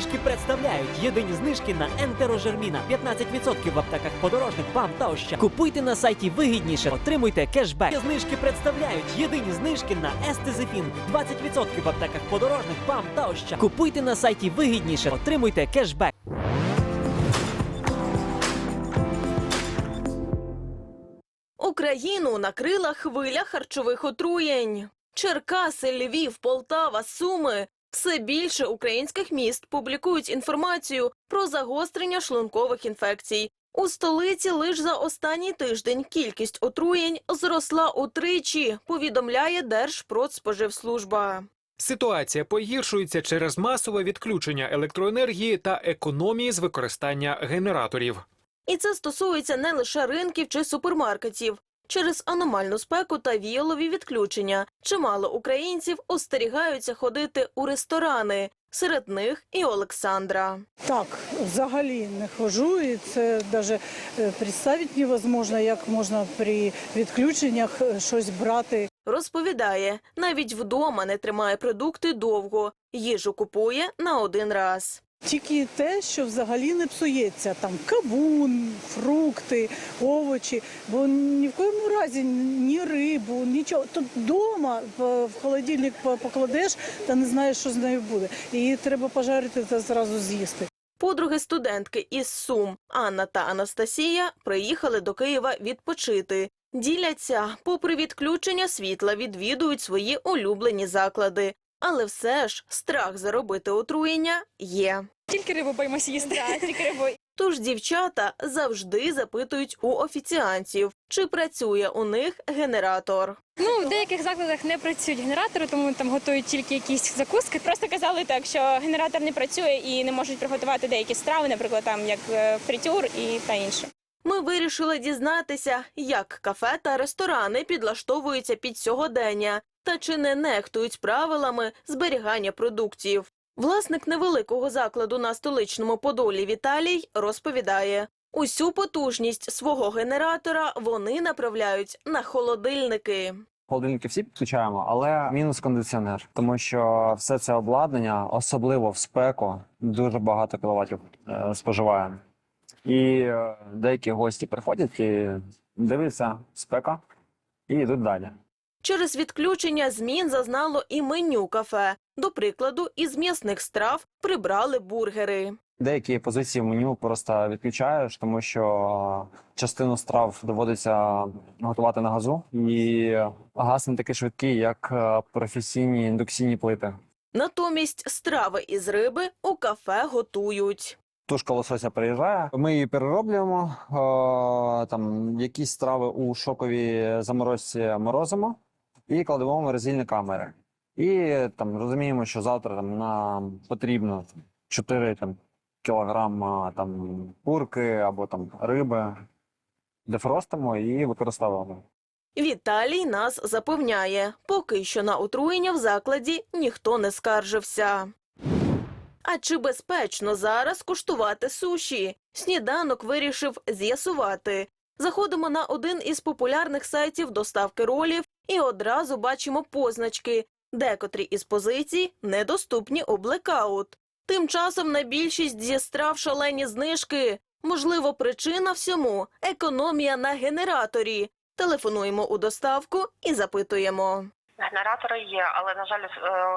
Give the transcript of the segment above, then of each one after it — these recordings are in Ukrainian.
знижки представляють єдині знижки на ентерожерміна. 15% в аптеках подорожних ПАМ та оща. Купуйте на сайті вигідніше, отримуйте кешбек. Знижки представляють єдині знижки на естезефін. 20% в аптеках подорожних ПАМ та оща. Купуйте на сайті вигідніше, отримуйте кешбек. Україну накрила хвиля харчових отруєнь. Черкаси, Львів, Полтава, Суми. Все більше українських міст публікують інформацію про загострення шлункових інфекцій. У столиці лише за останній тиждень кількість отруєнь зросла утричі, повідомляє Держпродспоживслужба. Ситуація погіршується через масове відключення електроенергії та економії з використання генераторів. І це стосується не лише ринків чи супермаркетів. Через аномальну спеку та віялові відключення чимало українців остерігаються ходити у ресторани. Серед них і Олександра. Так, взагалі не хожу, і це навіть представити невозможно, як можна при відключеннях е, щось брати. Розповідає, навіть вдома не тримає продукти довго, їжу купує на один раз. Тільки те, що взагалі не псується, там кавун, фрукти, овочі, бо ні в коєму разі ні рибу, нічого. Тут вдома в холодильник покладеш та не знаєш, що з нею буде. Її треба пожарити та зразу з'їсти. Подруги студентки із Сум Анна та Анастасія приїхали до Києва відпочити. Діляться, попри відключення світла, відвідують свої улюблені заклади. Але все ж страх заробити отруєння є. Тільки рибу боїмося їсти. Так, тільки рибу. Тож дівчата завжди запитують у офіціантів, чи працює у них генератор. Ну, в деяких закладах не працюють генератори, тому там готують тільки якісь закуски. Просто казали так, що генератор не працює і не можуть приготувати деякі страви, наприклад, там як е, фритюр і та інше. Ми вирішили дізнатися, як кафе та ресторани підлаштовуються під сьогодення та чи не нехтують правилами зберігання продуктів. Власник невеликого закладу на столичному Подолі Віталій розповідає. Усю потужність свого генератора вони направляють на холодильники. Холодильники всі підключаємо, але мінус кондиціонер, тому що все це обладнання, особливо в спеку, дуже багато кіловатів е, споживає. І е, деякі гості приходять і дивляться спека і йдуть далі. Через відключення змін зазнало і меню кафе. До прикладу, із м'ясних страв прибрали бургери. Деякі позиції в меню просто відключаєш, тому що частину страв доводиться готувати на газу, і газ не такий швидкий, як професійні індукційні плити. Натомість страви із риби у кафе готують. Тушка лосося приїжджає, ми її перероблюємо. Там якісь страви у шоковій заморозці морозимо і кладемо морозильні камери. І там розуміємо, що завтра там нам потрібно 4 там, кілограма там курки або там риби. Дефростимо і використовуємо. Віталій нас запевняє, поки що на отруєння в закладі ніхто не скаржився. А чи безпечно зараз куштувати суші? Сніданок вирішив з'ясувати. Заходимо на один із популярних сайтів доставки ролів і одразу бачимо позначки. Декотрі із позицій недоступні у блекаут. Тим часом на більшість зі страв шалені знижки. Можливо, причина всьому економія на генераторі. Телефонуємо у доставку і запитуємо. Генератори є, але на жаль, е,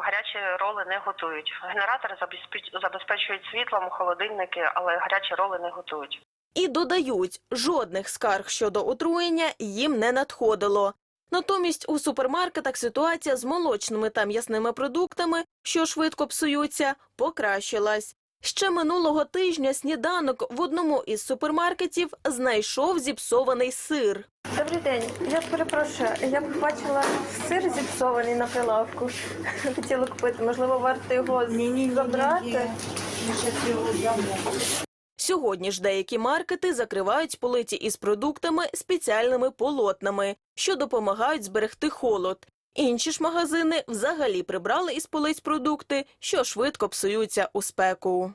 гарячі роли не готують. Генератори забезпеч- забезпечують світлом холодильники, але гарячі роли не готують. І додають, жодних скарг щодо отруєння їм не надходило. Натомість у супермаркетах ситуація з молочними та м'ясними продуктами, що швидко псуються, покращилась. Ще минулого тижня сніданок в одному із супермаркетів знайшов зіпсований сир. Добрий день. Я перепрошую. Я побачила сир зіпсований на прилавку. Хотіла купити. Можливо, варто його забрати. Сьогодні ж деякі маркети закривають полиці із продуктами спеціальними полотнами, що допомагають зберегти холод. Інші ж магазини взагалі прибрали із полиць продукти, що швидко псуються у спеку.